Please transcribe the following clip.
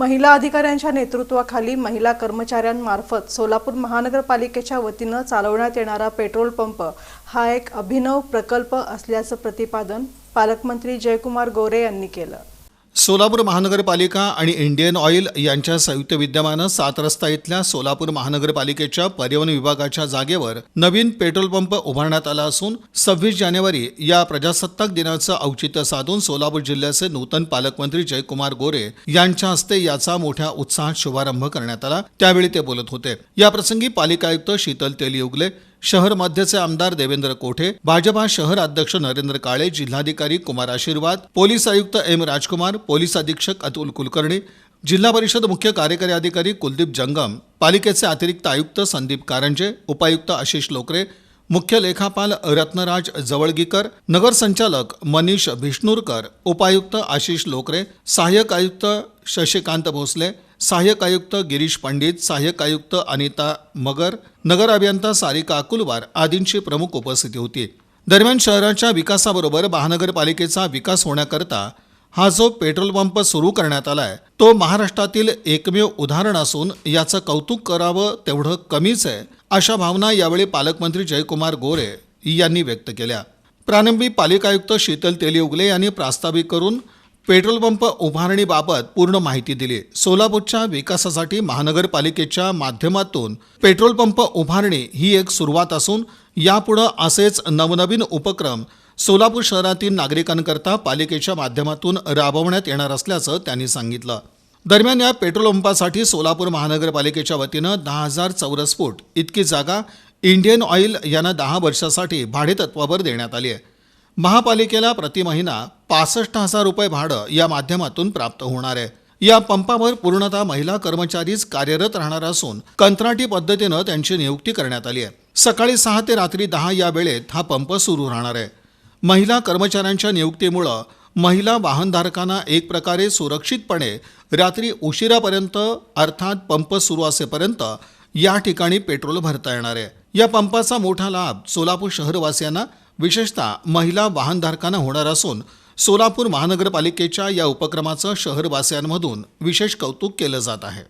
महिला अधिकाऱ्यांच्या नेतृत्वाखाली महिला कर्मचाऱ्यांमार्फत सोलापूर महानगरपालिकेच्या वतीनं चालवण्यात येणारा पेट्रोल पंप हा एक अभिनव प्रकल्प असल्याचं प्रतिपादन पालकमंत्री जयकुमार गोरे यांनी केलं. सोलापूर महानगरपालिका आणि इंडियन ऑइल यांच्या संयुक्त विद्यमानं सात रस्ता इथल्या सोलापूर महानगरपालिकेच्या पर्यावरण विभागाच्या जागेवर नवीन पेट्रोल पंप उभारण्यात आला असून सव्वीस जानेवारी या प्रजासत्ताक दिनाचं औचित्य साधून सोलापूर जिल्ह्याचे नूतन पालकमंत्री जयकुमार गोरे यांच्या हस्ते याचा मोठ्या उत्साहात शुभारंभ करण्यात आला. त्यावेळी ते बोलत होते. याप्रसंगी पालिका आयुक्त शीतल तेलयुगले शहर मध्यचे आमदार देवेंद्र कोठे भाजपा शहर अध्यक्ष नरेंद्र काळे जिल्हाधिकारी कुमार आशीर्वाद पोलीस आयुक्त एम राजकुमार पोलीस अधीक्षक अतुल कुलकर्णी जिल्हा परिषद मुख्य कार्यकारी अधिकारी कुलदीप जंगम पालिकेचे अतिरिक्त आयुक्त संदीप कारंजे उपायुक्त आशिष लोकरे मुख्य लेखापाल रत्नराज जवळगीकर नगरसंचालक मनीष भिष्णूरकर उपायुक्त आशिष लोकरे सहाय्यक आयुक्त शशिकांत भोसले सहाय्यक आयुक्त गिरीश पंडित सहाय्यक आयुक्त अनिता मगर नगर अभियंता सारिका अकुलवार आदींची प्रमुख उपस्थिती होती. दरम्यान शहराच्या विकासाबरोबर महानगरपालिकेचा विकास होण्याकरता हा जो पेट्रोल पंप सुरू करण्यात आलाय तो महाराष्ट्रातील एकमेव उदाहरण असून याचं कौतुक करावं तेवढं कमीच आहे अशा भावना यावेळी पालकमंत्री जयकुमार गोरे यांनी व्यक्त केल्या. प्रारंभी पालिका आयुक्त शीतल तेलिउगले यांनी प्रास्ताविक करून पेट्रोल पंप उभारणीबाबत पूर्ण माहिती दिली. सोलापूरच्या विकासासाठी महानगरपालिकेच्या माध्यमातून पेट्रोल पंप उभारणी ही एक सुरुवात असून यापुढं असेच नवनवीन उपक्रम सोलापूर शहरातील नागरिकांकरता पालिकेच्या माध्यमातून राबवण्यात येणार असल्याचं त्यांनी सांगितलं. दरम्यान या पेट्रोल पंपासाठी सोलापूर महानगरपालिकेच्या वतीनं दहा हजार चौरस फूट इतकी जागा इंडियन ऑइल यांना दहा वर्षासाठी भाडेतत्वावर देण्यात आली आहे. महापालिकेला प्रति महिना पासष्ट हजार रुपये भाडं या माध्यमातून प्राप्त होणार आहे. या पंपावर पूर्णतः महिला कर्मचारीच कार्यरत राहणार असून कंत्राटी पद्धतीनं त्यांची नियुक्ती करण्यात आली आहे. सकाळी सहा ते रात्री दहा या वेळेत हा पंप सुरू राहणार आहे. महिला कर्मचाऱ्यांच्या नियुक्तीमुळं महिला वाहनधारकांना एक प्रकारे सुरक्षितपणे रात्री उशिरापर्यंत अर्थात पंप सुरू असेपर्यंत या ठिकाणी पेट्रोल भरता येणार आहे. या पंपाचा मोठा लाभ सोलापूर शहरवासियांना विशेषतः महिला वाहनधारकांना होणार असून सोलापूर महानगरपालिकेच्या या उपक्रमाचं शहरवासियांमधून विशेष कौतुक केलं जात आहे.